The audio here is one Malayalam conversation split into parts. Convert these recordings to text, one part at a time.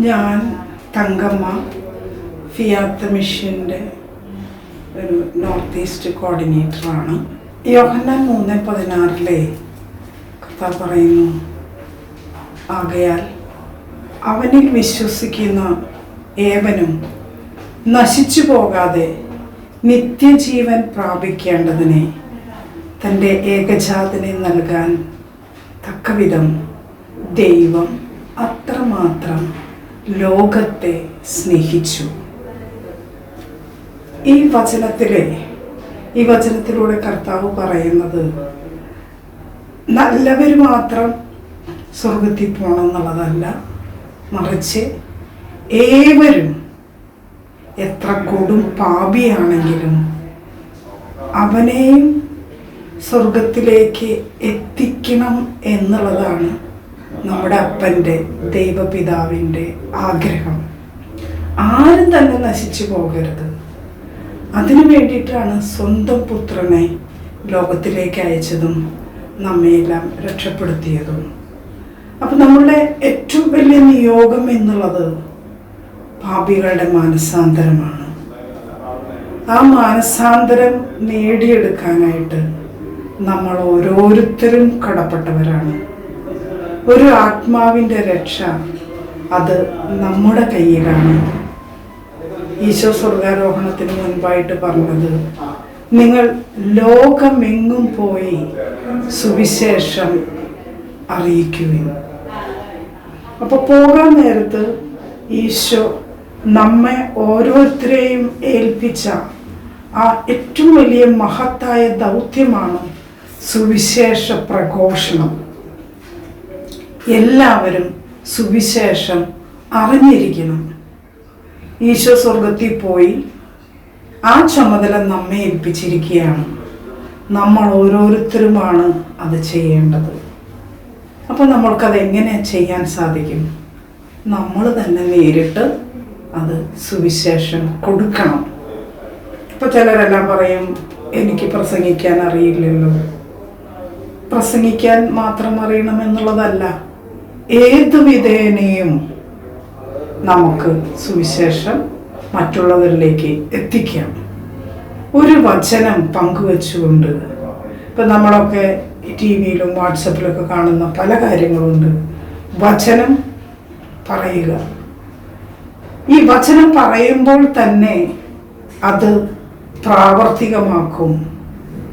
ഞാൻ തങ്കമ്മ ഫിയാത്ത മിഷന്റെ ഒരു നോർത്ത് ഈസ്റ്റ് കോർഡിനേറ്ററാണ്. യോഹന്നാൻ മൂന്ന് പതിനാറിലെ കഥ പറയുന്നു ആകയാൽ അവനിൽ വിശ്വസിക്കുന്ന ഏവനും നശിച്ചു പോകാതെ നിത്യജീവൻ പ്രാപിക്കേണ്ടതിനെ തന്റെ ഏകജാതനെ നൽകാൻ തക്കവിധം ദൈവം അത്രമാത്രം ലോകത്തെ സ്നേഹിച്ചു. ഈ വചനത്തിലെ ഈ വചനത്തിലൂടെ കർത്താവ് പറയുന്നത് നല്ലവർ മാത്രം സ്വർഗത്തിൽ പോകണം എന്നുള്ളതല്ല മറിച്ച് ഏവരും എത്ര കൊടും പാപിയാണെങ്കിലും അവനെയും സ്വർഗത്തിലേക്ക് എത്തിക്കണം എന്നുള്ളതാണ് നമ്മുടെ അപ്പന്റെ ദൈവപിതാവിന്റെ ആഗ്രഹം. ആരും തന്നെ നശിച്ചു പോകരുത്. അതിനു വേണ്ടിയിട്ടാണ് സ്വന്തം പുത്രനെ ലോകത്തിലേക്ക് അയച്ചതും നമ്മയെല്ലാം രക്ഷപ്പെടുത്തിയതും. അപ്പം നമ്മളുടെ ഏറ്റവും വലിയ നിയോഗം എന്നുള്ളത് പാപികളുടെ മാനസാന്തരമാണ്. ആ മാനസാന്തരം നേടിയെടുക്കാനായിട്ട് നമ്മൾ ഓരോരുത്തരും കടപ്പെട്ടവരാണ്. ഒരു ആത്മാവിന്റെ രക്ഷ അത് നമ്മുടെ കയ്യിലാണ്. ഈശോ സ്വർഗാരോഹണത്തിന് മുൻപായിട്ട് പറഞ്ഞത് നിങ്ങൾ ലോകമെങ്ങും പോയി സുവിശേഷം അറിയിക്കുകയും അപ്പൊ പോകാൻ നേരത്ത് ഈശോ നമ്മെ ഓരോരുത്തരെയും ഏൽപ്പിച്ച ആ ഏറ്റവും വലിയ മഹത്തായ ദൗത്യമാണ് സുവിശേഷ പ്രഘോഷണം. എല്ലാവരും സുവിശേഷം അറിഞ്ഞിരിക്കണം. ഈശോ സ്വർഗത്തിൽ പോയി ആ ചുമതല നമ്മെ ഏൽപ്പിച്ചിരിക്കുകയാണ്. നമ്മൾ ഓരോരുത്തരുമാണ് അത് ചെയ്യേണ്ടത്. അപ്പോൾ നമ്മൾക്കത് എങ്ങനെ ചെയ്യാൻ സാധിക്കും? നമ്മൾ തന്നെ നേരിട്ട് അത് സുവിശേഷം കൊടുക്കണം. ഇപ്പോൾ ചിലരെല്ലാം പറയും എനിക്ക് പ്രസംഗിക്കാൻ അറിയില്ലല്ലോ. പ്രസംഗിക്കാൻ മാത്രം അറിയണമെന്നുള്ളതല്ല ഏത് വിധേനയും നമുക്ക് സുവിശേഷം മറ്റുള്ളവരിലേക്ക് എത്തിക്കാം. ഒരു വചനം പങ്കുവെച്ചുകൊണ്ട് ഇപ്പം നമ്മളൊക്കെ ടി വിയിലും വാട്സപ്പിലൊക്കെ കാണുന്ന പല കാര്യങ്ങളുണ്ട്. വചനം പറയുക. ഈ വചനം പറയുമ്പോൾ തന്നെ അത് പ്രാവർത്തികമാക്കും.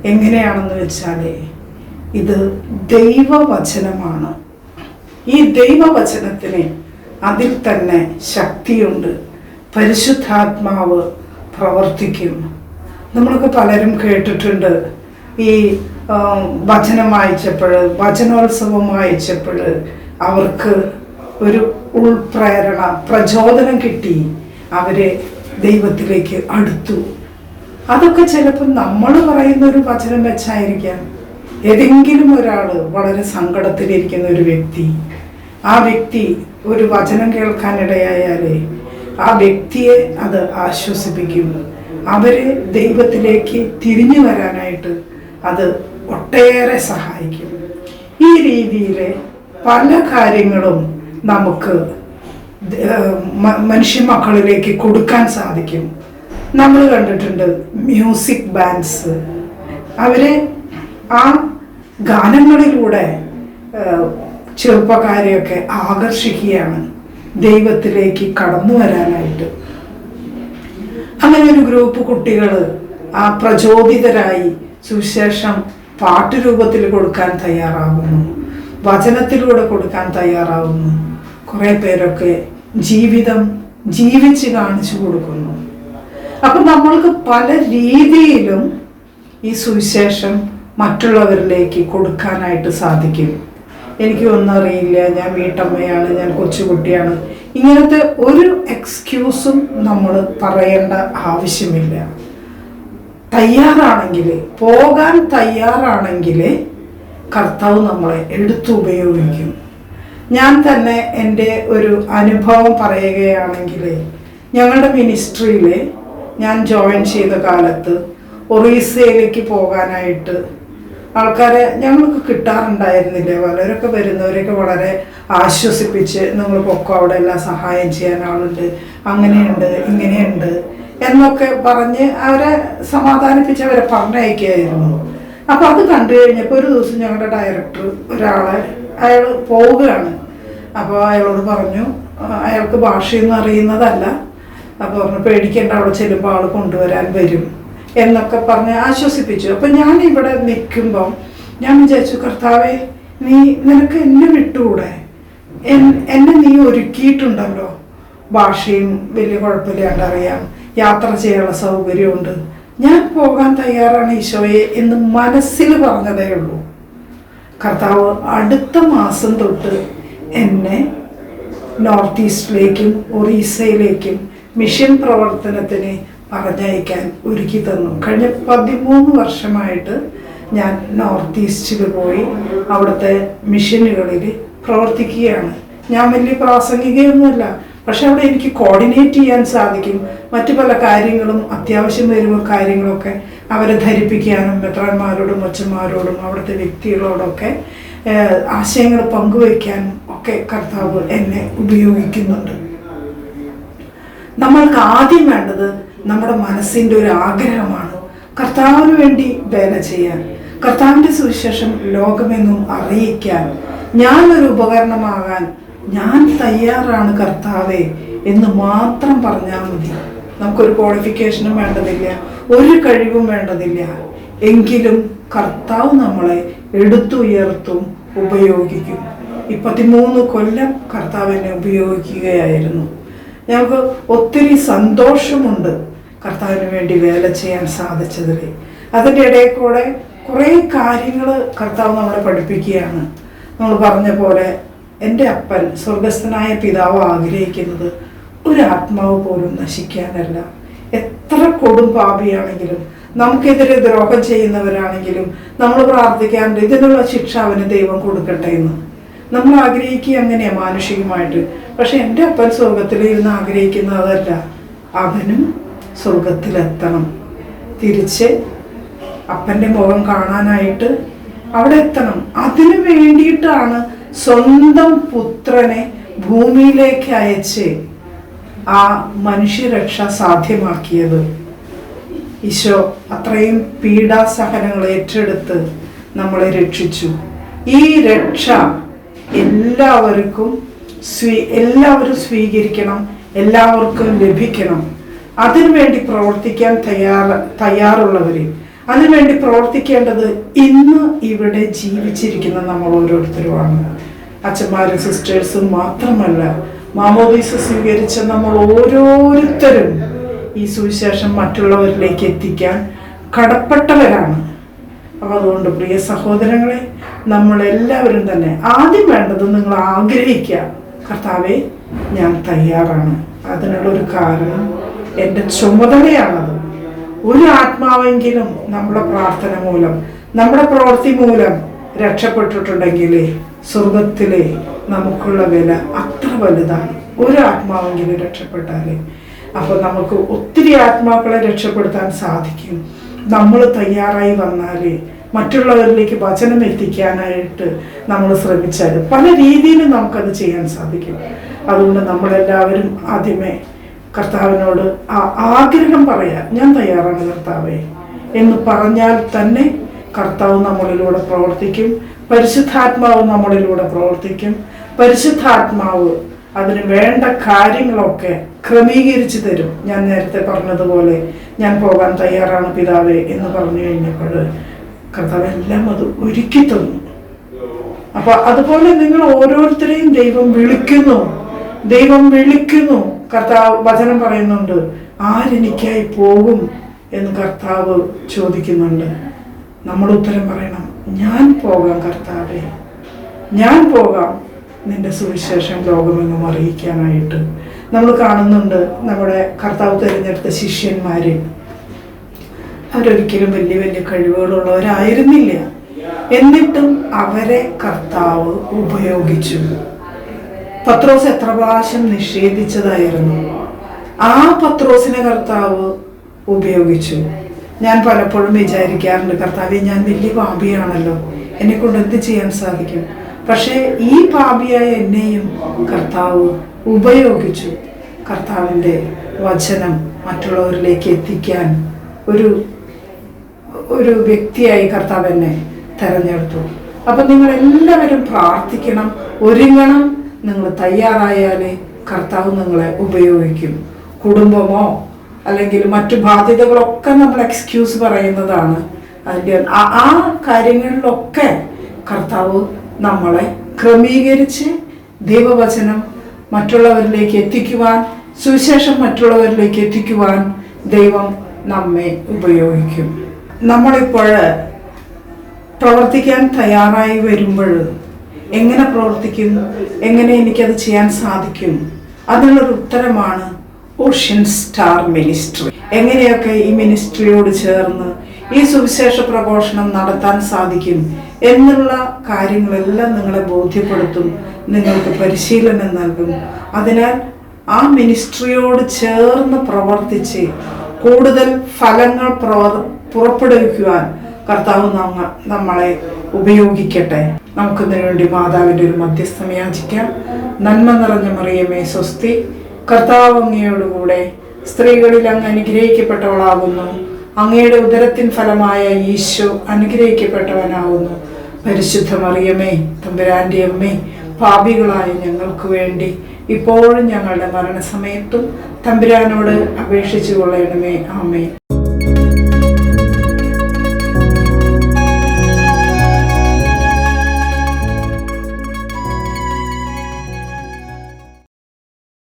എങ്ങനെയാണെന്ന് വെച്ചാൽ ഇത് ദൈവവചനമാണ്. ഈ ദൈവവചനത്തിന് അതിൽ തന്നെ ശക്തിയുണ്ട്. പരിശുദ്ധാത്മാവ് പ്രവർത്തിക്കും നമ്മളൊക്കെ പലരും കേട്ടിട്ടുണ്ട് ഈ വചനം വായിച്ചപ്പോൾ വചനോത്സവം വായിച്ചപ്പോൾ അവർക്ക് ഒരു ഉൾപ്രേരണ പ്രചോദനം കിട്ടി അവരെ ദൈവത്തിലേക്ക് അടുത്തു. അതൊക്കെ ചിലപ്പോൾ നമ്മൾ പറയുന്ന ഒരു വചനം വെച്ചായിരിക്കാം. ഏതെങ്കിലും ഒരാൾ വളരെ സങ്കടത്തിലിരിക്കുന്ന ഒരു വ്യക്തി ആ വ്യക്തി ഒരു വചനം കേൾക്കാനിടയായാലേ ആ വ്യക്തിയെ അത് ആശ്വസിപ്പിക്കും അവരെ ദൈവത്തിലേക്ക് തിരിഞ്ഞു വരാനായിട്ട് അത് ഒട്ടേറെ സഹായിക്കും. ഈ രീതിയിലെ പല കാര്യങ്ങളും നമുക്ക് മനുഷ്യ മക്കളിലേക്ക് കൊടുക്കാൻ സാധിക്കും. നമ്മൾ കണ്ടിട്ടുണ്ട് മ്യൂസിക് ബാൻഡ്സ്. അവരെ ആ ഗാനങ്ങളിലൂടെ ചെറുപ്പക്കാരെയൊക്കെ ആകർഷിക്കുകയാണ്. ദൈവത്തിലേക്ക് കടന്നു വരാനായിട്ട്. അങ്ങനെ ഒരു ഗ്രൂപ്പ് കുട്ടികൾ ആ പ്രചോദിതരായി സുവിശേഷം പാട്ടുരൂപത്തിൽ കൊടുക്കാൻ തയ്യാറാകുന്നു വചനത്തിലൂടെ കൊടുക്കാൻ തയ്യാറാവുന്നു. കുറേ പേരൊക്കെ ജീവിതം ജീവിച്ച് കാണിച്ചു കൊടുക്കുന്നു. അപ്പം നമ്മൾക്ക് പല രീതിയിലും ഈ സുവിശേഷം മറ്റുള്ളവരിലേക്ക് കൊടുക്കാനായിട്ട് സാധിക്കും. എനിക്ക് ഒന്നും അറിയില്ല. ഞാൻ വീട്ടമ്മയാണ് ഞാൻ കൊച്ചുകുട്ടിയാണ്. ഇങ്ങനത്തെ ഒരു എക്സ്ക്യൂസും നമ്മൾ പറയേണ്ട ആവശ്യമില്ല. തയ്യാറാണെങ്കിൽ പോകാൻ തയ്യാറാണെങ്കിൽ കർത്താവ് നമ്മളെ എടുത്തു ഉപയോഗിക്കും. ഞാൻ തന്നെ എന്റെ ഒരു അനുഭവം പറയുകയാണെങ്കിൽ ഞങ്ങളുടെ മിനിസ്ട്രിയിൽ ഞാൻ ജോയിൻ ചെയ്ത കാലത്ത് ഒറീസയിലേക്ക് പോകാനായിട്ട് ആൾക്കാരെ ഞങ്ങൾക്ക് കിട്ടാറുണ്ടായിരുന്നില്ല? പലരൊക്കെ വരുന്നവരൊക്കെ വളരെ ആശ്വസിപ്പിച്ച് നിങ്ങൾ പൊക്കോ അവിടെ എല്ലാം സഹായം ചെയ്യാൻ ആളുണ്ട്. അങ്ങനെയുണ്ട് ഇങ്ങനെയുണ്ട് എന്നൊക്കെ പറഞ്ഞ് അവരെ സമാധാനിപ്പിച്ച് അവരെ പറഞ്ഞയക്കുകയായിരുന്നു. അപ്പൊ അത് കണ്ടു കഴിഞ്ഞപ്പോൾ ഒരു ദിവസം ഞങ്ങളുടെ ഡയറക്ടർ ഒരാളെ അയാൾ പോവുകയാണ്. അപ്പോൾ അയാളോട് പറഞ്ഞു അയാൾക്ക് ഭാഷയൊന്നും അറിയുന്നതല്ല. അപ്പോൾ പറഞ്ഞു പേടിക്കേണ്ട അവിടെ ചെല്ലുമ്പോൾ ആൾ കൊണ്ടുവരാൻ വരും. എന്നൊക്കെ പറഞ്ഞ് ആശ്വസിപ്പിച്ചു. അപ്പം ഞാൻ ഇവിടെ നിൽക്കുമ്പം ഞാൻ വിചാരിച്ചു കർത്താവെ നീ നിനക്ക് എന്നെ വിട്ടുകൂടെ എന്നെ നീ ഒരുക്കിയിട്ടുണ്ടല്ലോ? ഭാഷയും വലിയ കുഴപ്പമില്ലാണ്ട് അറിയാം യാത്ര ചെയ്യാനുള്ള സൗകര്യമുണ്ട്. ഞാൻ പോകാൻ തയ്യാറാണ് ഈശോയെ എന്ന് മനസ്സിൽ പറഞ്ഞതേ ഉള്ളൂ. കർത്താവ് അടുത്ത മാസം തൊട്ട് എന്നെ നോർത്ത് ഈസ്റ്റിലേക്കും ഒറീസയിലേക്കും മിഷൻ പ്രവർത്തനത്തിന് പറഞ്ഞയക്കാൻ ഒരുക്കി തന്നു. കഴിഞ്ഞ പതിമൂന്ന് വർഷമായിട്ട് ഞാൻ നോർത്ത് ഈസ്റ്റിൽ പോയി അവിടുത്തെ മിഷനുകളിൽ പ്രവർത്തിക്കുകയാണ്. ഞാൻ വലിയ പ്രാസംഗികയൊന്നുമല്ല പക്ഷെ അവിടെ എനിക്ക് കോർഡിനേറ്റ് ചെയ്യാൻ സാധിക്കും. മറ്റു പല കാര്യങ്ങളും അത്യാവശ്യം വരുമ്പോൾ കാര്യങ്ങളൊക്കെ അവരെ ധരിപ്പിക്കാനും മെത്രാന്മാരോടും അച്ഛന്മാരോടും അവിടുത്തെ വ്യക്തികളോടൊക്കെ ആശയങ്ങൾ പങ്കുവയ്ക്കാനും ഒക്കെ കർത്താവ് എന്നെ ഉപയോഗിക്കുന്നുണ്ട്. നമ്മൾക്ക് ആദ്യം വേണ്ടത് നമ്മുടെ മനസ്സിന്റെ ഒരു ആഗ്രഹമാണ്. കർത്താവിന് വേണ്ടി വേല ചെയ്യാൻ കർത്താവിന്റെ സുവിശേഷം ലോകമെന്നും അറിയിക്കാൻ ഞാൻ ഒരു ഉപകരണമാകാൻ ഞാൻ തയ്യാറാണ് കർത്താവേ എന്ന് മാത്രം പറഞ്ഞാൽ മതി. നമുക്കൊരു ക്വാളിഫിക്കേഷനും വേണ്ടതില്ല ഒരു കഴിവും വേണ്ടതില്ല. എങ്കിലും കർത്താവ് നമ്മളെ എടുത്തുയർത്തും ഉപയോഗിക്കും. ഇപ്പത്തിമൂന്ന് കൊല്ലം കർത്താവിനെ ഉപയോഗിക്കുകയായിരുന്നു. ഞങ്ങൾക്ക് ഒത്തിരി സന്തോഷമുണ്ട്. കർത്താവിന് വേണ്ടി വേല ചെയ്യാൻ സാധിച്ചതിൽ അതിന്റെ ഇടയിൽ കൂടെ കുറേ കാര്യങ്ങൾ കർത്താവ് നമ്മളെ പഠിപ്പിക്കുകയാണ്. നമ്മൾ പറഞ്ഞ പോലെ എന്റെ അപ്പൻ സ്വർഗസ്ഥനായ പിതാവ് ആഗ്രഹിക്കുന്നത് ഒരു ആത്മാവ് പോലും നശിക്കാനല്ല. എത്ര കൊടും പാപിയാണെങ്കിലും നമുക്കെതിരെ ദ്രോഹം ചെയ്യുന്നവരാണെങ്കിലും നമ്മൾ പ്രാർത്ഥിക്കാറുണ്ട് ഇതിനുള്ള ശിക്ഷ അവന് ദൈവം കൊടുക്കട്ടെ എന്ന്. നമ്മൾ ആഗ്രഹിക്കുക അങ്ങനെയാ മാനുഷികമായിട്ട്. പക്ഷെ എന്റെ അപ്പൻ സ്വർഗത്തിൽ ഇരുന്ന് ആഗ്രഹിക്കുന്ന അതല്ല അവനും സ്വർഗത്തിലെത്തണം തിരിച്ച് അപ്പന്റെ മുഖം കാണാനായിട്ട് അവിടെ എത്തണം. അതിനു വേണ്ടിയിട്ടാണ് സ്വന്തം പുത്രനെ ഭൂമിയിലേക്ക് അയച്ച് ആ മനുഷ്യരക്ഷ സാധ്യമാക്കിയത്. ഈശോ അത്രയും പീഡാസഹനങ്ങൾ ഏറ്റെടുത്ത് നമ്മളെ രക്ഷിച്ചു. ഈ രക്ഷ എല്ലാവർക്കും സ്വീ എല്ലാവരും സ്വീകരിക്കണം എല്ലാവർക്കും ലഭിക്കണം. അതിനുവേണ്ടി പ്രവർത്തിക്കാൻ തയ്യാറ തയ്യാറുള്ളവരെ. അതിനുവേണ്ടി പ്രവർത്തിക്കേണ്ടത് ഇന്ന് ഇവിടെ ജീവിച്ചിരിക്കുന്ന നമ്മൾ ഓരോരുത്തരുമാണ്. അച്ഛന്മാരും സിസ്റ്റേഴ്സും മാത്രമല്ല മാമോദീസ സ്വീകരിച്ച നമ്മൾ ഓരോരുത്തരും ഈ സുവിശേഷം മറ്റുള്ളവരിലേക്ക് എത്തിക്കാൻ കടപ്പെട്ടവരാണ്. അപ്പം അതുകൊണ്ട് പ്രിയ സഹോദരങ്ങളെ നമ്മളെല്ലാവരും തന്നെ ആദ്യം വേണ്ടത് നിങ്ങൾ ആഗ്രഹിക്കുക. കർത്താവെ ഞാൻ തയ്യാറാണ്. അതിനുള്ളൊരു കാരണം എന്റെ ചുമതലയാണത്. ഒരു ആത്മാവെങ്കിലും നമ്മുടെ പ്രാർത്ഥന മൂലം നമ്മുടെ പ്രവൃത്തി മൂലം രക്ഷപ്പെട്ടിട്ടുണ്ടെങ്കിൽ സ്വർഗത്തിലെ നമുക്കുള്ള വില അത്ര വലുതാണ്. ഒരു ആത്മാവെങ്കിലും രക്ഷപ്പെട്ടാലേ അപ്പൊ നമുക്ക് ഒത്തിരി ആത്മാക്കളെ രക്ഷപ്പെടുത്താൻ സാധിക്കും. നമ്മൾ തയ്യാറായി വന്നാലേ മറ്റുള്ളവരിലേക്ക് വചനം എത്തിക്കാനായിട്ട് നമ്മൾ ശ്രമിച്ചാൽ പല രീതിയിലും നമുക്കത് ചെയ്യാൻ സാധിക്കും. അതുകൊണ്ട് നമ്മളെല്ലാവരും ആദ്യമേ കർത്താവിനോട് ആ ആഗ്രഹം പറയാൻ ഞാൻ തയ്യാറാണ് കർത്താവേ എന്ന് പറഞ്ഞാൽ തന്നെ കർത്താവ് നമ്മളിലൂടെ പ്രവർത്തിക്കും പരിശുദ്ധാത്മാവ് നമ്മളിലൂടെ പ്രവർത്തിക്കും. പരിശുദ്ധാത്മാവ് അതിന് വേണ്ട കാര്യങ്ങളൊക്കെ ക്രമീകരിച്ചു തരും. ഞാൻ നേരത്തെ പറഞ്ഞതുപോലെ ഞാൻ പോകാൻ തയ്യാറാണ് പിതാവേ എന്ന് പറഞ്ഞു കഴിഞ്ഞപ്പോൾ കർത്താവ് എല്ലാം അത് ഒരുക്കി തന്നു. അപ്പൊ അതുപോലെ നിങ്ങൾ ഓരോരുത്തരെയും ദൈവം വിളിക്കുന്നു. ദൈവം വിളിക്കുന്നു. കർത്താവ് വചനം പറയുന്നുണ്ട് ആരെനിക്കായി പോകും? എന്ന് കർത്താവ് ചോദിക്കുന്നുണ്ട്. നമ്മൾ ഉത്തരം പറയണം ഞാൻ പോകാം കർത്താവെ ഞാൻ പോകാം നിന്റെ സുവിശേഷം ലോകമെങ്ങും അറിയിക്കാനായിട്ട്. നമ്മൾ കാണുന്നുണ്ട് നമ്മുടെ കർത്താവ് തിരഞ്ഞെടുത്ത ശിഷ്യന്മാരെ. അവരൊരിക്കലും വലിയ വലിയ കഴിവുകളുള്ളവരായിരുന്നില്ല. എന്നിട്ടും അവരെ കർത്താവ് ഉപയോഗിച്ചു. പത്രോസ് എത്ര പ്രാവശ്യം നിഷേധിച്ചതായിരുന്നു? ആ പത്രോസിനെ കർത്താവ് ഉപയോഗിച്ചു. ഞാൻ പലപ്പോഴും വിചാരിക്കാറുണ്ട് കർത്താവെ ഞാൻ വലിയ പാപിയാണല്ലോ. എന്നെ കൊണ്ട് എന്ത് ചെയ്യാൻ സാധിക്കും? പക്ഷേ ഈ പാപിയായ എന്നെയും കർത്താവ് ഉപയോഗിച്ചു. കർത്താവിന്റെ വചനം മറ്റുള്ളവരിലേക്ക് എത്തിക്കാൻ ഒരു ഒരു വ്യക്തിയായി കർത്താവ് എന്നെ തെരഞ്ഞെടുത്തു. അപ്പം നിങ്ങൾ എല്ലാവരും പ്രാർത്ഥിക്കണം ഒരുങ്ങണം നിങ്ങൾ തയ്യാറായാലേ കർത്താവ് നിങ്ങളെ ഉപയോഗിക്കും. കുടുംബമോ അല്ലെങ്കിൽ മറ്റു ബാധ്യതകളൊക്കെ നമ്മൾ എക്സ്ക്യൂസ് പറയുന്നതാണ്. അതിന്റെ ആ- കാര്യങ്ങളിലൊക്കെ കർത്താവ് നമ്മളെ ക്രമീകരിച്ച് ദൈവവചനം മറ്റുള്ളവരിലേക്ക് എത്തിക്കുവാൻ സുവിശേഷം മറ്റുള്ളവരിലേക്ക് എത്തിക്കുവാൻ ദൈവം നമ്മെ ഉപയോഗിക്കും. നമ്മളിപ്പോൾ പ്രവർത്തിക്കാൻ തയ്യാറായി വരുമ്പോൾ എങ്ങനെ പ്രവർത്തിക്കും? എങ്ങനെ എനിക്കത് ചെയ്യാൻ സാധിക്കും? അതിനുള്ളൊരു ഉത്തരമാണ് ഓഷ്യൻ സ്റ്റാർ മിനിസ്ട്രി. എങ്ങനെയൊക്കെ ഈ മിനിസ്ട്രിയോട് ചേർന്ന് ഈ സുവിശേഷ പ്രഘോഷണം നടത്താൻ സാധിക്കും എന്നുള്ള കാര്യങ്ങളെല്ലാം നിങ്ങളെ ബോധ്യപ്പെടുത്തും നിങ്ങൾക്ക് പരിശീലനം നൽകും. അതിനാൽ ആ മിനിസ്ട്രിയോട് ചേർന്ന് പ്രവർത്തിച്ച് കൂടുതൽ ഫലങ്ങൾ പുറപ്പെടുവിക്കുവാൻ കർത്താവ് നമ്മ നമ്മളെ ഉപയോഗിക്കട്ടെ. നമുക്കിതിനു വേണ്ടി മാതാവിന്റെ ഒരു മധ്യസ്ഥം യാചിക്കാം. നന്മ നിറഞ്ഞ മറിയമേ സ്വസ്തി. കർത്താവ് അങ്ങയോടുകൂടെ സ്ത്രീകളിൽ അങ്ങ് അനുഗ്രഹിക്കപ്പെട്ടവളാകുന്നു. അങ്ങയുടെ ഉദരത്തിൻ ഫലമായ ഈശോ അനുഗ്രഹിക്കപ്പെട്ടവനാകുന്നു. പരിശുദ്ധ മറിയമേ തമ്പുരാന്റെ അമ്മേ പാപികളായ ഞങ്ങൾക്ക് വേണ്ടി ഇപ്പോഴും ഞങ്ങളുടെ മരണസമയത്തും തമ്പുരാനോട് അപേക്ഷിച്ചു കൊള്ളണമേ. ആമേ